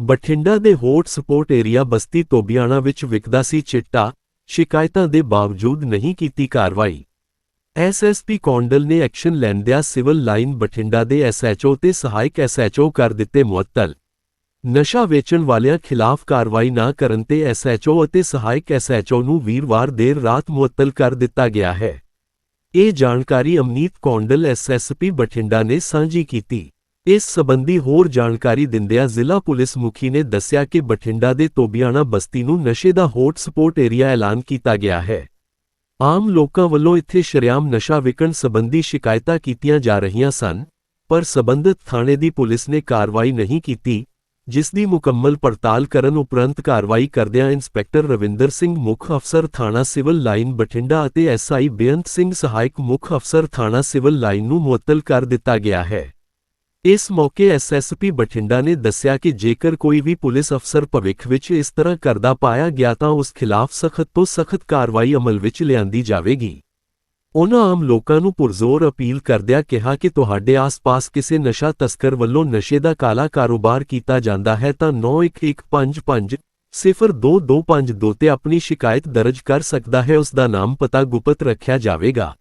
ਬਠਿੰਡਾ ਦੇ hot spot area ਬਸਤੀ ਤੋਬਿਆਣਾ ਵਿੱਚ ਵਿਕਦਾ ਸੀ ਚਿੱਟਾ, ਸ਼ਿਕਾਇਤਾਂ ਦੇ ਬਾਵਜੂਦ ਨਹੀਂ ਕੀਤੀ ਕਾਰਵਾਈ। ਐਸਐਸਪੀ ਕੌਂਡਲ ਨੇ ਐਕਸ਼ਨ ਲੈਂਦਿਆਂ ਸਿਵਲ ਲਾਈਨ ਬਠਿੰਡਾ ਦੇ ਐਸਐਚਓ ਤੇ ਸਹਾਇਕ ਐਸਐਚਓ ਕਰ ਦਿੱਤੇ ਮੁਅੱਤਲ। ਨਸ਼ਾ ਵੇਚਣ ਵਾਲਿਆਂ ਖਿਲਾਫ ਕਾਰਵਾਈ ਨਾ ਕਰਨ ਤੇ ਐਸਐਚਓ ਅਤੇ ਸਹਾਇਕ ਐਸਐਚਓ ਨੂੰ ਵੀਰਵਾਰ ਦੇਰ ਰਾਤ ਮੁਅੱਤਲ ਕਰ ਦਿੱਤਾ ਗਿਆ ਹੈ। ਇਹ ਜਾਣਕਾਰੀ ਅਮਨੀਤ ਕੌਂਡਲ ਐਸਐਸਪੀ ਬਠਿੰਡਾ ਨੇ ਸਾਂਝੀ ਕੀਤੀ। ਇਸ ਸਬੰਧੀ ਹੋਰ ਜਾਣਕਾਰੀ ਦਿੰਦਿਆਂ ਜ਼ਿਲ੍ਹਾ ਪੁਲਿਸ ਮੁਖੀ ਨੇ ਦੱਸਿਆ ਕਿ ਬਠਿੰਡਾ ਦੇ ਤੋਬਿਆਣਾ ਬਸਤੀ ਨੂੰ ਨਸ਼ੇ ਦਾ ਹੌਟ ਸਪੌਟ ਏਰੀਆ ਐਲਾਨ ਕੀਤਾ ਗਿਆ ਹੈ। ਆਮ ਲੋਕਾਂ ਵੱਲੋਂ ਇੱਥੇ ਸ਼ਰੇਆਮ ਨਸ਼ਾ ਵਿਕਣ ਸੰਬੰਧੀ ਸ਼ਿਕਾਇਤਾਂ ਕੀਤੀਆਂ ਜਾ ਰਹੀਆਂ ਸਨ, ਪਰ ਸਬੰਧਤ ਥਾਣੇ ਦੀ ਪੁਲਿਸ ਨੇ ਕਾਰਵਾਈ ਨਹੀਂ ਕੀਤੀ, ਜਿਸ ਦੀ ਮੁਕੰਮਲ ਪੜਤਾਲ ਕਰਨ ਉਪਰੰਤ ਕਾਰਵਾਈ ਕਰਦਿਆਂ ਇੰਸਪੈਕਟਰ ਰਵਿੰਦਰ ਸਿੰਘ ਮੁੱਖ ਅਫਸਰ ਥਾਣਾ ਸਿਵਲ ਲਾਈਨ ਬਠਿੰਡਾ ਅਤੇ ਐਸਆਈ ਬੇਅੰਤ ਸਿੰਘ ਸਹਾਇਕ ਮੁੱਖ ਅਫਸਰ ਥਾਣਾ ਸਿਵਲ ਲਾਈਨ ਨੂੰ ਮੁਅੱਤਲ ਕਰ ਦਿੱਤਾ ਗਿਆ ਹੈ। ਇਸ ਮੌਕੇ ਐਸਐਸਪੀ ਬਠਿੰਡਾ ਨੇ ਦੱਸਿਆ ਕਿ ਜੇਕਰ ਕੋਈ ਵੀ ਪੁਲਿਸ ਅਫਸਰ ਭਵਿੱਖ ਵਿੱਚ ਇਸ ਤਰ੍ਹਾਂ ਕਰਦਾ ਪਾਇਆ ਗਿਆ ਤਾਂ ਉਸ ਖਿਲਾਫ ਸਖਤ ਤੋਂ ਸਖਤ ਕਾਰਵਾਈ ਅਮਲ ਵਿੱਚ ਲਿਆਂਦੀ ਜਾਵੇਗੀ। ਉਨ੍ਹਾਂ ਆਮ ਲੋਕਾਂ ਨੂੰ ਪੁਰਜ਼ੋਰ ਅਪੀਲ ਕਰਦਿਆਂ ਕਿਹਾ ਕਿ ਤੁਹਾਡੇ ਆਸ-ਪਾਸ ਕਿਸੇ ਨਸ਼ਾ ਤਸਕਰ ਵੱਲੋਂ ਨਸ਼ੇ ਦਾ ਕਾਲਾ ਕਾਰੋਬਾਰ ਕੀਤਾ ਜਾਂਦਾ ਹੈ ਤਾਂ 91155 0225 ਤੇ ਆਪਣੀ ਸ਼ਿਕਾਇਤ ਦਰਜ ਕਰ ਸਕਦਾ ਹੈ। ਉਸ ਦਾ ਨਾਮ ਪਤਾ ਗੁਪਤ ਰੱਖਿਆ ਜਾਵੇਗਾ।